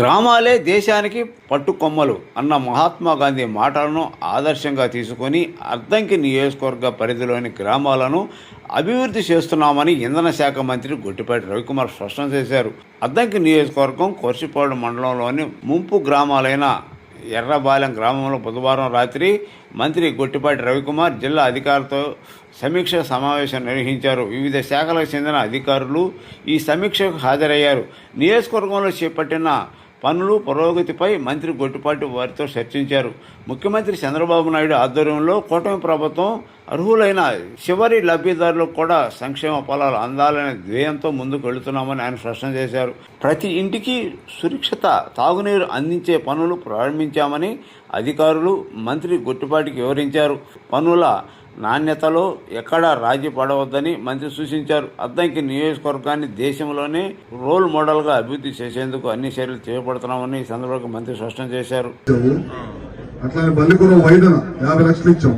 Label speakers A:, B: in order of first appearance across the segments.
A: గ్రామాలే దేశానికి పట్టుకొమ్మలు అన్న మహాత్మా గాంధీ మాటలను ఆదర్శంగా తీసుకొని అద్దంకి నియోజకవర్గ పరిధిలోని గ్రామాలను అభివృద్ధి చేస్తున్నామని ఇంధన శాఖ మంత్రి గొట్టిపాటి రవికుమార్ స్పష్టం చేశారు. అద్దంకి నియోజకవర్గం కొర్సిపాడు మండలంలోని ముంపు గ్రామాలైన ఎర్రబాలెం గ్రామంలో బుధవారం రాత్రి మంత్రి గొట్టిపాటి రవికుమార్ జిల్లా అధికారులతో సమీక్ష సమావేశం నిర్వహించారు. వివిధ శాఖలకు చెందిన అధికారులు ఈ సమీక్షకు హాజరయ్యారు. నియోజకవర్గంలో చేపట్టిన పనులు పురోగతిపై మంత్రి గొట్టిపాటి వారితో చర్చించారు. ముఖ్యమంత్రి చంద్రబాబు నాయుడు ఆధ్వర్యంలో కూటమి ప్రభుత్వం అర్హులైన చివరి లబ్ధిదారులకు కూడా సంక్షేమ ఫలాలు అందాలనే ధ్యేయంతో ముందుకు వెళుతున్నామని ఆయన స్పష్టం చేశారు. ప్రతి ఇంటికి సురక్షిత తాగునీరు అందించే పనులు ప్రారంభించామని అధికారులు మంత్రి గుట్టుపాటికి వివరించారు. పనుల నాణ్యతలో ఎక్కడా రాజీ పడవద్దని మంత్రి సూచించారు. అద్దంకి నియోజకవర్గాన్ని దేశంలోనే రోల్ మోడల్గా అభివృద్ధి చేసేందుకు అన్ని చర్యలు చేపడుతున్నామని ఈ సందర్భంగా మంత్రి స్పష్టం చేశారు.
B: అట్లానే బల్లికూర వైదన యాభై లక్షలు ఇచ్చాం.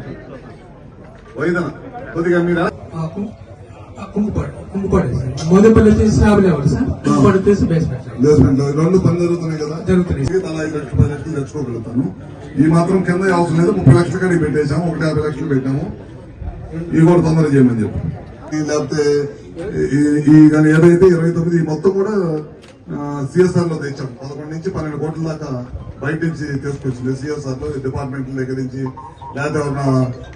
B: వైదన కొద్దిగా మీరు
C: కుంకుపాడు కుంకుపాడు మోదపల్లి వచ్చేసి స్లాబ్ లెవెల్ సార్? కుంకుపాడు వచ్చేసి బేస్మెంట్
B: రెండు పని జరుగుతున్నాయి కదా.
C: జరుగుతున్నాయి.
B: ఐదు లక్షలు పది లక్షలు తెచ్చుకోగలుగుతాను? ఈ మాత్రం కింద అవసరం లేదు ముప్పై లక్షల కాడికి పెట్టేశాము ఒకటి యాభై లక్షలు పెట్టాము. ఇవి కూడా తొందరగా చేయమని చెప్పు. లేకపోతే ఈ- కానీ ఏదైతే ఇరవై తొమ్మిది మొత్తం కూడా సిఎస్ఆర్లో తెచ్చాం. పదకొండు నుంచి పన్నెండు కోట్ల దాకా బయట నుంచి తీసుకొచ్చింది సిఎస్ఆర్లో డిపార్ట్మెంట్ల దగ్గర నుంచి లేదా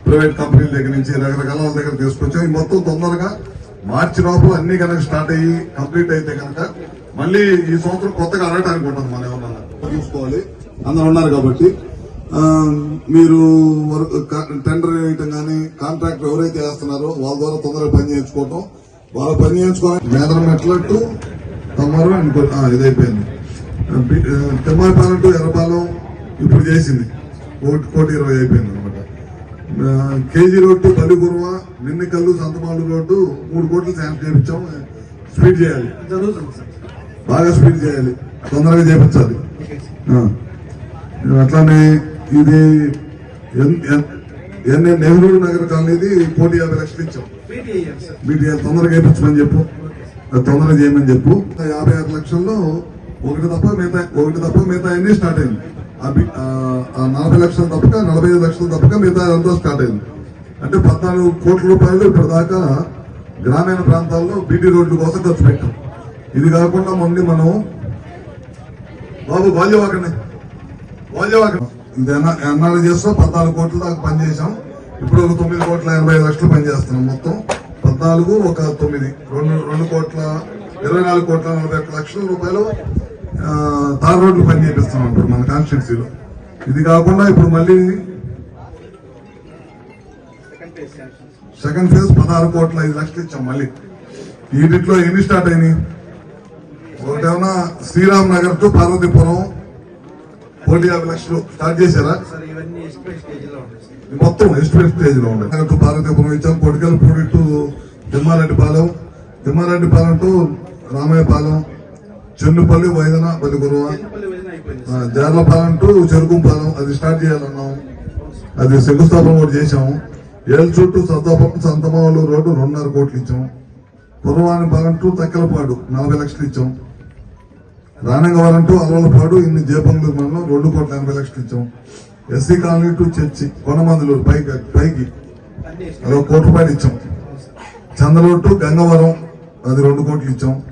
B: ప్రైవేట్ కంపెనీల దగ్గర నుంచి రకరకాల వాళ్ళ దగ్గర తీసుకొచ్చాం. ఈ మొత్తం తొందరగా మార్చి లోపల అన్ని కనుక స్టార్ట్ అయ్యి కంప్లీట్ అయితే కనుక మళ్ళీ ఈ సంవత్సరం కొత్తగా అడగటానికి ఉంటుంది మనం ఏమన్నా. తీసుకోవాలి. అందరు ఉన్నారు కాబట్టి మీరు టెండర్ వేయటం కానీ కాంట్రాక్ట్ ఎవరైతే వేస్తున్నారో వాళ్ళ ద్వారా తొందరగా పని చేయించుకోవటం. వాళ్ళ పని చేయించుకోవాలి మేదరం మెట్లట్టు తమ్మారు ఆ, ఇదైపోయింది. తిమ్మారిపాలెం టు ఎర్రపాలెం ఇప్పుడు చేసింది. కోటి కోటి ఇరవై అయిపోయింది అనమాట KG road Balliguruva Ninnakallu Santhamalu road మూడు కోట్లు శాంక్షన్ చేయించాం. స్పీడ్ చేయాలి. బాగా స్పీడ్ చేయాలి. తొందరగా చేయించాలి. అట్లానే ఇది ఎన్- ఎన్- ఎన్ నెహ్రూ నగర్ కాలనీది కోటి యాభై లక్షలు ఇచ్చాం. వీటి తొందరగా వేయించమని చెప్పు. తొందరగా చేయమని చెప్పు. యాభై ఆరు లక్షల్లో ఒకటి తప్ప మిగతా ఒకటి తప్ప మిగతా అన్ని స్టార్ట్ అయింది. నలభై లక్షలు తప్పక నలభై ఐదు లక్షలు తప్పక మిగతా అంతా స్టార్ట్ అయింది. అంటే పద్నాలుగు కోట్ల రూపాయలు ఇప్పటిదాకా గ్రామీణ ప్రాంతాల్లో బీటీ రోడ్ల కోసం ఖర్చు పెట్టాం. ఇది కాకుండా మొన్న మనం బాబు బాల్యవాకనే. బాల్యవాకండి ఇది ఎన్నాళ్ళు చేస్తాం? పద్నాలుగు కోట్ల దాకా పనిచేసాం ఇప్పుడు ఒక తొమ్మిది కోట్ల ఎనభై ఐదు లక్షలు పనిచేస్తున్నాం మొత్తం. పద్నాలుగు ఒక తొమ్మిది. రెండు రెండు కోట్ల ఇరవై నాలుగు కోట్ల నలభై ఒక్క లక్షల రూపాయలు ఆ, తార్ రోడ్లు పని చేపిస్తున్నాం ఇప్పుడు మన కాన్స్టిట్యున్సీలో ఇది కాకుండా ఇప్పుడు మళ్ళీ సెకండ్ ఫేజ్ పదహారు కోట్ల ఐదు లక్షలు ఇచ్చాం మళ్ళీ. వీటిలో ఎన్ని స్టార్ట్ అయినాయి? ఒకటేమన్నా శ్రీరామ్ నగర్ టు పార్వతీపురం కోటి యాభై లక్షలు. స్టార్ట్ చేశారా? మొత్తం ఎస్టిమేట్ స్టేజ్లో ఉంది నగర్ టు పార్వతీపురం ఇచ్చాం Kodikalapudi to Thimmareddypalem Thimmareddypalem to Ramayyapalem Chennupalli Vaidana Baliguruva Jarlapalem to Cherukumpalem అది స్టార్ట్ చేయాలన్నాం. అది శంకుస్థాపన కూడా చేశాము ఏళ్ళ చుట్టూ సంతాపం సంతమావులు రోడ్డు రెండున్నర కోట్లు ఇచ్చాం. పురవాణిపాలెం టు తక్కలపాడు నలభై లక్షలు ఇచ్చాం. రానంగవరం టు అలవలపాడు ఇన్ని జేపంగులు మనం రెండు కోట్ల ఎనభై లక్షలు ఇచ్చాం. SC colony to church Konamanduluru పైకి పైకి.
C: అన్ని
B: అది ఒక కోటి రూపాయలు ఇచ్చాం. చంద్రలూరు టు గంగవరం అది రెండు కోట్లు ఇచ్చాం.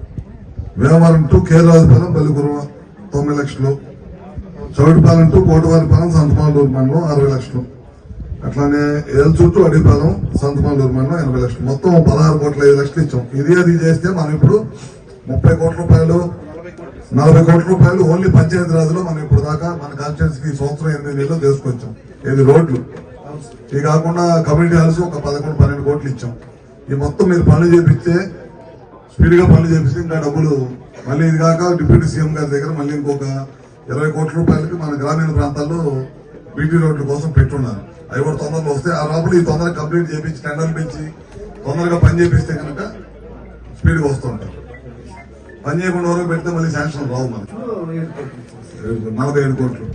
B: వేమవరం టు కేరాజుపాలెం బలిగురువ తొమ్మిది లక్షలు. చౌటిపాలెం టు కోటివారిపాలెం సంతమాలూరు మండలం అరవై లక్షలు. అట్లానే ఏల్చుట్టు అడిపాలెం సంతమాలూరు మండలం ఎనభై లక్షలు. మొత్తం పదహారు కోట్ల ఐదు లక్షలు ఇచ్చాం. ఇది అది చేస్తే మనం ఇప్పుడు ముప్పై కోట్ల రూపాయలు నలభై కోట్ల రూపాయలు ఓన్లీ పంచాయతీ రాజులో మనం ఇప్పుడు దాకా మన కాన్స్టిట్యూన్సీకి సంవత్సరం ఎనిమిది నెలలు తీసుకొచ్చాం. ఇది రోడ్లు. ఇవి కాకుండా కమ్యూనిటీ హాల్స్ ఒక పదకొండు పన్నెండు కోట్లు ఇచ్చాం. ఈ మొత్తం మీరు పనులు చేపిస్తే స్పీడ్గా పనులు చేపిస్తే ఇంకా డబ్బులు మళ్ళీ ఇది కాక డిప్యూటీ సీఎం గారి దగ్గర మళ్ళీ ఇంకొక ఇరవై కోట్ల రూపాయలకి మన గ్రామీణ ప్రాంతాల్లో బీటీ రోడ్ల కోసం పెట్టున్నారు. అవి కూడా తొందరగా వస్తే ఆ లోపల ఈ తొందరగా కంప్లీట్ చేపించి టెండర్లు పెంచి తొందరగా పని చేపిస్తే కనుక స్పీడ్గా వస్తూ వస్తుంటారు పని చేయకుండా వరకు పెడితే మళ్ళీ శాంక్షన్ రావు మనకి. నలభై ఏడు కోట్లు.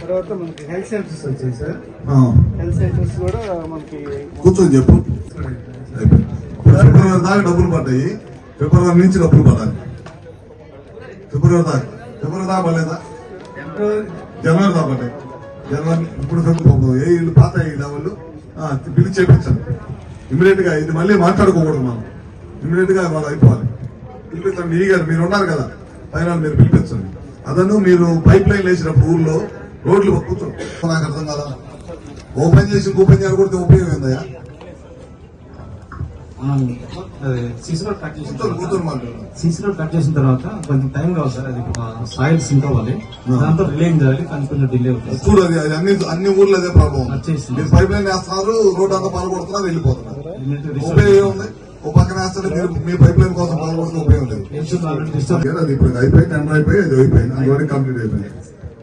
C: తర్వాత మనకి హెల్త్ సెంటర్స్ వచ్చాయి సార్.
B: ఆ.
C: హెల్త్ సెంటర్స్ కూడా మనకి
B: కూర్చొని చెప్పు. ఫిబ్రవరి దాకా డబ్బులు పడ్డాయి. ఫిబ్రవరి నుంచి డబ్బులు పడాలి. ఫిబ్రవరి దాకా. ఎవరు దాబలేదా జనవరి దాబలే జనవరి ఇప్పుడు ఫిబ్రవరి ఏ ఇల్లు పాత ఇల్లు వాళ్ళు పిలిచి చేపించండి ఇమీడియట్గా ఇది మళ్ళీ మాట్లాడుకోకూడదు మనం. ఇమీడియట్గా వాళ్ళు అయిపోవాలి. పిలిపించండి ఈ గారు మీరు ఉన్నారు కదా. పైన మీరు పిలిపించండి. అదను మీరు పైప్ లైన్ వేసినప్పుడు ఊర్లో రోడ్లు కూర్చో నాకు అర్థం కదా ఓపెన్ చేసి ఓపెన్ చేయకూడితే ఉపయోగం ఏందయ్యా?
D: మనం అదే సీసీ రోడ్ కట్ చేసిన తర్వాత సీసీ రోడ్ కట్ చేసిన తర్వాత కొంచెం టైం కావాలి సార్ అది సాయిల్ సింక్ అవ్వాలి. దాంతో రిలేయింగ్ జరగాలి కానీ కొంచెం డిలే అవుతుంది
B: చూడు అది అన్ని అన్ని ఊర్లో అదే ప్రాబ్లం పైప్ లైన్ వేస్తున్నారు రోడ్ అంతా పాల్గొడుతున్నారు వెళ్ళిపోతున్నారు. ఉపయోగం ఉంది ఓ పక్కన మీరు మీ పైప్ లైన్ కోసం పాల్గొడుతున్న ఉపయోగం లేదు. అది ఇప్పుడు అయిపోయి టెండర్ అయిపోయి అది అయిపోయింది అందువల్ల కంప్లీట్ అయిపోయింది.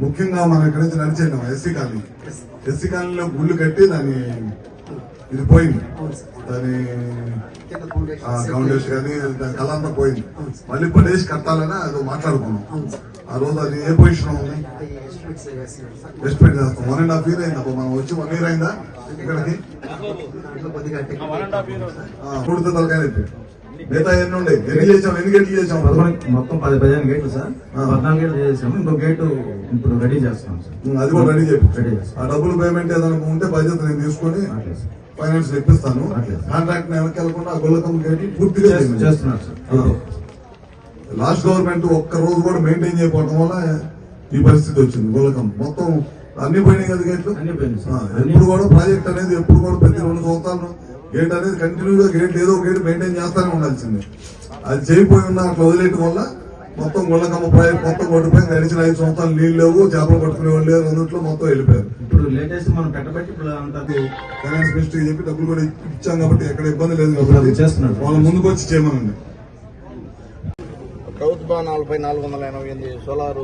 B: ముఖ్యంగా మనం ఇక్కడ నుంచి నడిచేద్దాం ఎస్సీ కాలనీ. ఎస్సీ కాలనీలో గుళ్ళు కట్టి దాని ఇది పోయింది. దాని ఫౌండేషన్ కానీ దాని కళ అంతా పోయింది. మళ్ళీ పడేసి కట్టాలని అది మాట్లాడుకున్నాం ఆ రోజు అది ఏ పొజిషన్ ఉంది చేస్తాం. వన్ అండ్ హాఫ్ ఇయర్ అయింది అప్పుడు మనం వచ్చి వన్ ఇయర్ అయిందా ఇక్కడికి? మూడు తలకాయ మిగతా ఎన్ని ఉండే? ఎన్ని చేసాం? ఎన్ని గంటలు చేసాం?
D: మొత్తం పది పదిహేను గేట్లు సార్. పద్నాలుగు గేట్లు చేసాము. ఇంకో గేటు ఇప్పుడు రెడీ చేస్తున్నాం సార్.
B: అది కూడా రెడీ చేయండి
D: రెడీ చేస్తాం.
B: ఆ డబ్బులు పేమెంట్ ఏదైనా ఉంటే బాధ్యత నేను తీసుకొని. ఫైనాన్స్ ఇప్పిస్తాను
D: అట్లే.
B: కాంట్రాక్ట్ వెనక్కి వెళ్ళకుండా ఆ గొల్లకం గేట్లు పూర్తిగా
D: చేస్తు-. చేస్తున్నారు సార్.
B: లాస్ట్ గవర్నమెంట్ ఒక్క రోజు కూడా మెయింటైన్ చేయకపోవడం వల్ల ఈ పరిస్థితి వచ్చింది. గొల్లకం మొత్తం అన్ని పోయినాయి కదా గేట్లు? ఎప్పుడు కూడా ప్రాజెక్ట్ అనేది ఎప్పుడు కూడా ప్రతి రెండు సంవత్సరాలు గేట్ అనేది కంటిన్యూగా గేట్ ఏదో ఒక గేట్ మెయింటైన్ చేస్తానే ఉండాల్సింది. అది చేయకపోయి ఉన్న అట్లా వదిలేయటం వల్ల మొత్తం గుళ్ళకమ్మ ప్రాజెక్ట్ మొత్తం కొట్టిపోయి గడిచిన ఐదు సంవత్సరాలు నీళ్ళు లేవు చేపలు పట్టుకునే వాళ్ళు లేరు అందుట్లో మొత్తం వెళ్ళిపోయారు.
D: ఇప్పుడు లేటెస్ట్ మనం పెట్టబట్టి ఇప్పుడు
B: ఫైనాన్స్ మినిస్టర్ చెప్పి డబ్బులు కూడా ఇచ్చాం కాబట్టి ఎక్కడ ఇబ్బంది లేదు కాబట్టి
D: చేస్తున్నాడు.
B: వాళ్ళ ముందుకు వచ్చి చేయమనండి.
E: ప్రభుత్వ భవనాలపై నాలుగు వందల ఎనభై ఎనిమిది సోలారు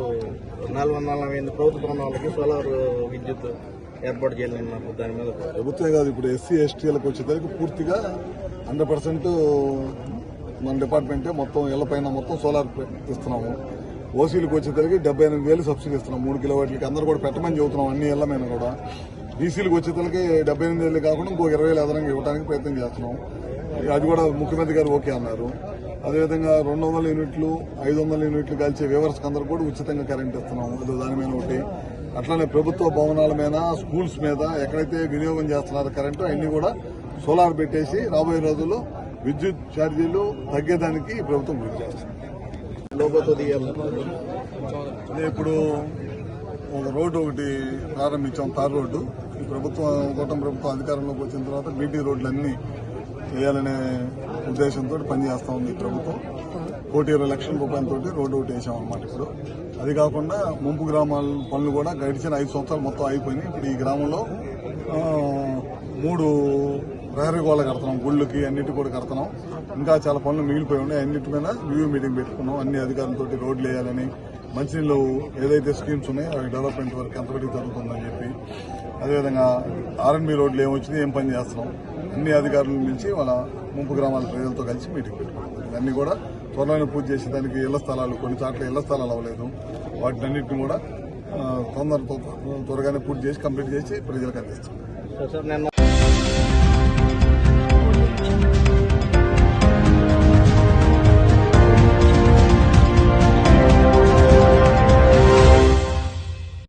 E: నాలుగు వందల ఎనభై ఎనిమిది ప్రభుత్వ భవనాలకి సోలార్ విద్యుత్ ఏర్పాటు చేయాలన్నారు దాని మీద.
F: ప్రభుత్వమే కాదు ఇప్పుడు ఎస్సీ ఎస్టీలకు వచ్చేసరికి పూర్తిగా హండ్రెడ్ పర్సెంట్ మన డిపార్ట్మెంటే మొత్తం ఇళ్ళపైన మొత్తం సోలార్ ఇస్తున్నాము. ఓసీలకు వచ్చేసరికి డెబ్బై ఎనిమిది వేలు సబ్సిడీ ఇస్తున్నాం మూడు కిలోవాట్లకి అందరూ కూడా పెట్టమని చెబుతున్నాం అన్ని ఇళ్ళ మీద కూడా. బీసీలకు వచ్చేసరికి డెబ్బై ఎనిమిది వేలు కాకుండా ఇంకో ఇరవై వేలు అదనంగా ఇవ్వడానికి ప్రయత్నం చేస్తున్నాం. అది కూడా ముఖ్యమంత్రి గారు ఓకే అన్నారు. అదేవిధంగా రెండు వందల యూనిట్లు ఐదు వందల యూనిట్లు కాల్చే వ్యూవర్స్కి అందరూ కూడా ఉచితంగా కరెంట్ ఇస్తున్నాం అది దాని మీద ఒకటి. అట్లానే ప్రభుత్వ భవనాల మీద స్కూల్స్ మీద ఎక్కడైతే వినియోగం చేస్తున్నారో కరెంటు అన్ని కూడా సోలార్ పెట్టేసి రాబోయే రోజుల్లో విద్యుత్ ఛార్జీలు తగ్గేదానికి ప్రభుత్వం కృషి చేస్తుంది. ఇప్పుడు ఒక రోడ్డు ఒకటి ప్రారంభించాం తార్ రోడ్డు. ఈ ప్రభుత్వం కూటమి ప్రభుత్వం అధికారంలోకి వచ్చిన తర్వాత బీటీ రోడ్లన్నీ వేయాలనే ఉద్దేశంతో పనిచేస్తూ ఉంది ప్రభుత్వం. కోటి ఇరవై లక్షల రూపాయలతోటి రోడ్డు ఒకటి వేసామన్నమాట ఇప్పుడు. అది కాకుండా ముంపు గ్రామాల పనులు కూడా గడిచిన ఐదు సంవత్సరాలు మొత్తం అయిపోయినాయి ఇప్పుడు ఈ గ్రామంలో మూడు ప్రహరీ గోళ్ళ కడుతున్నాం. గుళ్ళకి అన్నిటి కూడా కడుతున్నాం. ఇంకా చాలా పనులు మిగిలిపోయి ఉన్నాయి. అన్నిటి మీద రివ్యూ మీటింగ్ పెట్టుకున్నాం. అన్ని అధికారులతో రోడ్లు వేయాలని మంచినీళ్ళు ఏదైతే స్కీమ్స్ ఉన్నాయో అవి డెవలప్మెంట్ వరకు ఎంతవరకు జరుగుతుందని చెప్పి. అదేవిధంగా ఆర్ఎన్బి రోడ్లు ఏమొచ్చినాయి ఏం పని చేస్తున్నాం. అన్ని అధికారుల నుంచి వాళ్ళ ముంపు గ్రామాల ప్రజలతో కలిసి మీటింగ్ పెట్టుకుంటాం. ఇవన్నీ కూడా త్వరలోనే పూజ చేసేదానికి ఇళ్ళ స్థలాలు కొన్ని చోట్ల ఇళ్ళ స్థలాలు అవ్వలేదు. వాటిని అన్నింటినీ కూడా తొందర త్వరగానే పూర్తి చేసి కంప్లీట్ చేసి ప్రజలకు అందిస్తాం.